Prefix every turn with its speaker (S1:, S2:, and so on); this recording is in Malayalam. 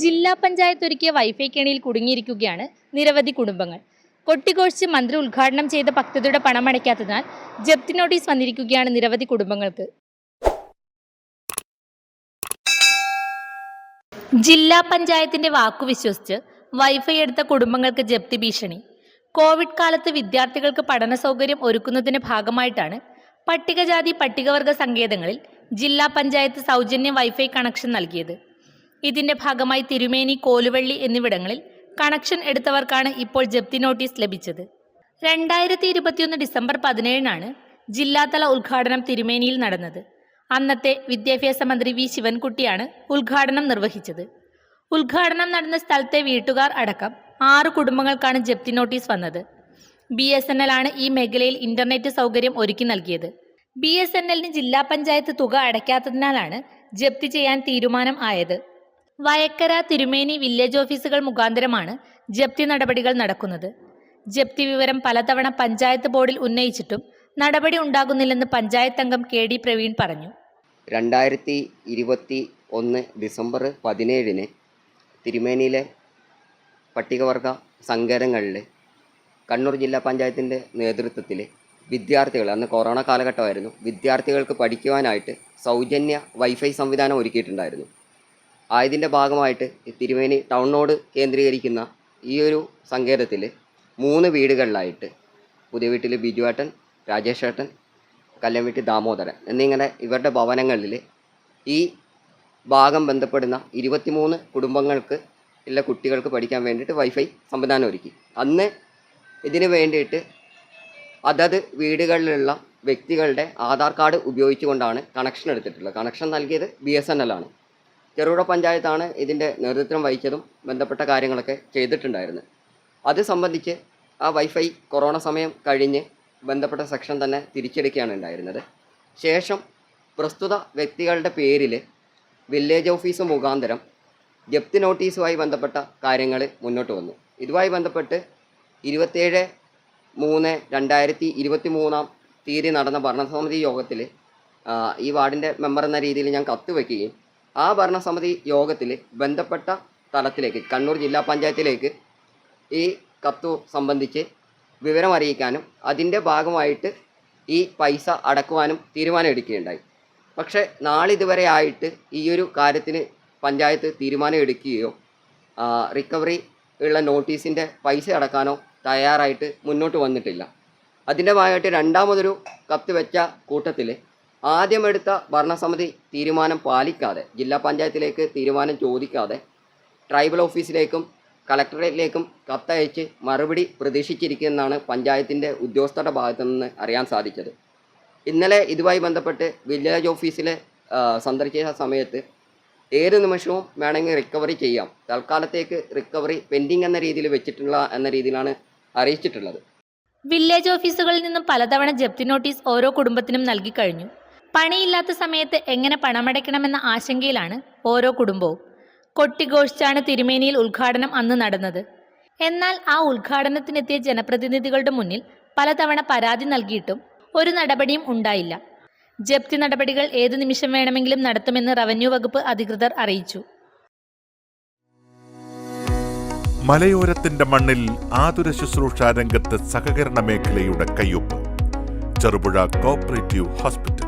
S1: ജില്ലാ പഞ്ചായത്ത് ഒരുക്കിയ വൈഫൈ കെണിയിൽ കുടുങ്ങിയിരിക്കുകയാണ് നിരവധി കുടുംബങ്ങൾ. കൊട്ടിഘോഷിച്ച് മന്ത്രി ഉദ്ഘാടനം ചെയ്ത പദ്ധതിയുടെ പണമടയ്ക്കാത്തതിനാൽ ജപ്തി നോട്ടീസ് വന്നിരിക്കുകയാണ് നിരവധി കുടുംബങ്ങൾക്ക്. ജില്ലാ പഞ്ചായത്തിന്റെ വാക്കു വിശ്വസിച്ച് വൈഫൈ എടുത്ത കുടുംബങ്ങൾക്ക് ജപ്തി ഭീഷണി. കോവിഡ് കാലത്ത് വിദ്യാർത്ഥികൾക്ക് പഠന സൗകര്യം ഒരുക്കുന്നതിന്റെ ഭാഗമായിട്ടാണ് പട്ടികജാതി പട്ടികവർഗ സങ്കേതങ്ങളിൽ ജില്ലാ പഞ്ചായത്ത് സൗജന്യ വൈഫൈ കണക്ഷൻ നൽകിയത്. ഇതിന്റെ ഭാഗമായി തിരുമേനി കോലുവള്ളി എന്നിവിടങ്ങളിൽ കണക്ഷൻ എടുത്തവർക്കാണ് ഇപ്പോൾ ജപ്തി നോട്ടീസ് ലഭിച്ചത്. രണ്ടായിരത്തി ഇരുപത്തിയൊന്ന് ഡിസംബർ പതിനേഴിനാണ് ജില്ലാതല ഉദ്ഘാടനം തിരുമേനിയിൽ നടന്നത്. അന്നത്തെ വിദ്യാഭ്യാസ മന്ത്രി വി. ശിവൻകുട്ടിയാണ് ഉദ്ഘാടനം നിർവഹിച്ചത്. ഉദ്ഘാടനം നടന്ന സ്ഥലത്തെ വീട്ടുകാർ അടക്കം ആറ് കുടുംബങ്ങൾക്കാണ് ജപ്തി നോട്ടീസ് വന്നത്. ബി എസ് എൻ എൽ ആണ് ഈ മേഖലയിൽ ഇന്റർനെറ്റ് സൗകര്യം ഒരുക്കി നൽകിയത്. ബി എസ് എൻ എല്ലിന് ജില്ലാ പഞ്ചായത്ത് തുക അടയ്ക്കാത്തതിനാലാണ് ജപ്തി ചെയ്യാൻ തീരുമാനം ആയത്. വയക്കര തിരുമേനി വില്ലേജ് ഓഫീസുകൾ മുഖാന്തരമാണ് ജപ്തി നടപടികൾ നടക്കുന്നത്. ജപ്തി വിവരം പലതവണ പഞ്ചായത്ത് ബോർഡിൽ ഉന്നയിച്ചിട്ടും നടപടി ഉണ്ടാകുന്നില്ലെന്ന് പഞ്ചായത്ത് അംഗം കെ ഡി പ്രവീൺ പറഞ്ഞു.
S2: രണ്ടായിരത്തി ഇരുപത്തി ഒന്ന് ഡിസംബർ പതിനേഴിന് തിരുമേനിയിലെ പട്ടികവർഗ സങ്കേതങ്ങളിൽ കണ്ണൂർ ജില്ലാ പഞ്ചായത്തിന്റെ നേതൃത്വത്തിൽ വിദ്യാർത്ഥികൾ അന്ന് കൊറോണ കാലഘട്ടമായിരുന്നു വിദ്യാർത്ഥികൾക്ക് പഠിക്കുവാനായിട്ട് സൗജന്യ വൈഫൈ സംവിധാനം ഒരുക്കിയിട്ടുണ്ടായിരുന്നു. ആയതിന്റെ ഭാഗമായിട്ട് തിരുമേനി ടൗണിനോട് കേന്ദ്രീകരിക്കുന്ന ഈ ഒരു സങ്കേതത്തിൽ മൂന്ന് വീടുകളിലായിട്ട് പുതിയ വീട്ടിൽ ബിജുവേട്ടൻ രാജേഷേട്ടൻ കല്ലംവീട്ടി ദാമോദരൻ എന്നിങ്ങനെ ഇവരുടെ ഭവനങ്ങളിൽ ഈ ഭാഗം ബന്ധപ്പെടുന്ന ഇരുപത്തിമൂന്ന് കുടുംബങ്ങൾക്ക് ഉള്ള കുട്ടികൾക്ക് പഠിക്കാൻ വേണ്ടിയിട്ട് വൈഫൈ സംവിധാനം ഒരുക്കി. അന്ന് ഇതിന് വേണ്ടിയിട്ട് അതത് വീടുകളിലുള്ള വ്യക്തികളുടെ ആധാർ കാർഡ് ഉപയോഗിച്ചുകൊണ്ടാണ് കണക്ഷൻ എടുത്തിട്ടുള്ളത്. കണക്ഷൻ നൽകിയത് ബി എസ് എൻ എൽ ആണ്. ചെറുപുഴ പഞ്ചായത്താണ് ഇതിന്റെ നേതൃത്വം വഹിച്ചതും ബന്ധപ്പെട്ട കാര്യങ്ങളൊക്കെ ചെയ്തിട്ടുണ്ടായിരുന്നു അത് സംബന്ധിച്ച് ആ വൈഫൈ കൊറോണ സമയം കഴിഞ്ഞ് ബന്ധപ്പെട്ട സെക്ഷൻ തന്നെ തിരിച്ചെടുക്കുകയാണ് ഉണ്ടായിരുന്നത്. ശേഷം പ്രസ്തുത വ്യക്തികളുടെ പേരിൽ വില്ലേജ് ഓഫീസ് മുഖാന്തരം ജപ്തി നോട്ടീസുമായി ബന്ധപ്പെട്ട കാര്യങ്ങൾ മുന്നോട്ട് വന്നു. ഇതുമായി ബന്ധപ്പെട്ട് ഇരുപത്തേഴ് മൂന്ന് രണ്ടായിരത്തി ഇരുപത്തി മൂന്നാം തീയതി നടന്ന ഭരണസമിതി യോഗത്തിൽ ഈ വാർഡിന്റെ മെമ്പർ എന്ന രീതിയിൽ ഞാൻ കത്ത് വയ്ക്കുകയും ആ ഭരണസമിതി യോഗത്തിൽ ബന്ധപ്പെട്ട തലത്തിലേക്ക് കണ്ണൂർ ജില്ലാ പഞ്ചായത്തിലേക്ക് ഈ കത്തു സംബന്ധിച്ച് വിവരം അറിയിക്കാനും അതിന്റെ ഭാഗമായിട്ട് ഈ പൈസ അടക്കുവാനും തീരുമാനം എടുക്കുകയുണ്ടായി. പക്ഷേ നാളിതുവരെ ആയിട്ട് ഈ ഒരു കാര്യത്തിന് പഞ്ചായത്ത് തീരുമാനം എടുക്കുകയോ റിക്കവറി ഉള്ള നോട്ടീസിന്റെ പൈസ അടക്കാനോ തയ്യാറായിട്ട് മുന്നോട്ട് വന്നിട്ടില്ല. അതിന്റെ ഭാഗമായിട്ട് രണ്ടാമതൊരു കത്ത് വെച്ച കൂട്ടത്തിൽ ആദ്യം എടുത്ത ഭരണസമിതി തീരുമാനം പാലിക്കാതെ ജില്ലാ പഞ്ചായത്തിലേക്ക് തീരുമാനം ചോദിക്കാതെ ട്രൈബൽ ഓഫീസിലേക്കും കളക്ടറേറ്റിലേക്കും കത്തയച്ച് മറുപടി പ്രതീക്ഷിച്ചിരിക്കുന്നതാണ് പഞ്ചായത്തിന്റെ ഉദ്യോഗസ്ഥരുടെ ഭാഗത്തു നിന്ന് അറിയാൻ സാധിച്ചത്. ഇന്നലെ ഇതുമായി ബന്ധപ്പെട്ട് വില്ലേജ് ഓഫീസിലെ സന്ദർശിച്ച സമയത്ത് ഏത് നിമിഷവും വേണമെങ്കിൽ റിക്കവറി ചെയ്യാം തൽക്കാലത്തേക്ക് റിക്കവറി പെൻഡിങ് എന്ന രീതിയിൽ വെച്ചിട്ടുള്ള എന്ന രീതിയിലാണ് അറിയിച്ചിട്ടുള്ളത്.
S1: വില്ലേജ് ഓഫീസുകളിൽ നിന്നും പലതവണ ജപ്തി നോട്ടീസ് ഓരോ കുടുംബത്തിനും നൽകി കഴിഞ്ഞു. പണിയില്ലാത്ത സമയത്ത് എങ്ങനെ പണമടയ്ക്കണമെന്ന ആശങ്കയിലാണ് ഓരോ കുടുംബവും. കൊട്ടിഘോഷിച്ചാണ് തിരുമേനിയിൽ ഉദ്ഘാടനം അന്ന് നടന്നത്. എന്നാൽ ആ ഉദ്ഘാടനത്തിനെത്തിയ ജനപ്രതിനിധികളുടെ മുന്നിൽ പലതവണ പരാതി നൽകിയിട്ടും ഒരു നടപടിയും ഉണ്ടായില്ല. ജപ്തി നടപടികൾ ഏതു നിമിഷം വേണമെങ്കിലും നടത്തുമെന്ന് റവന്യൂ വകുപ്പ് അധികൃതർ അറിയിച്ചു.
S3: മലയോരത്തിന്റെ മണ്ണിൽ ആതുര ശുശ്രൂഷ രംഗത്ത് സഹകരണ മേഖലയുടെ കയ്യൊപ്പ്. Cherupuzha cooperative hospital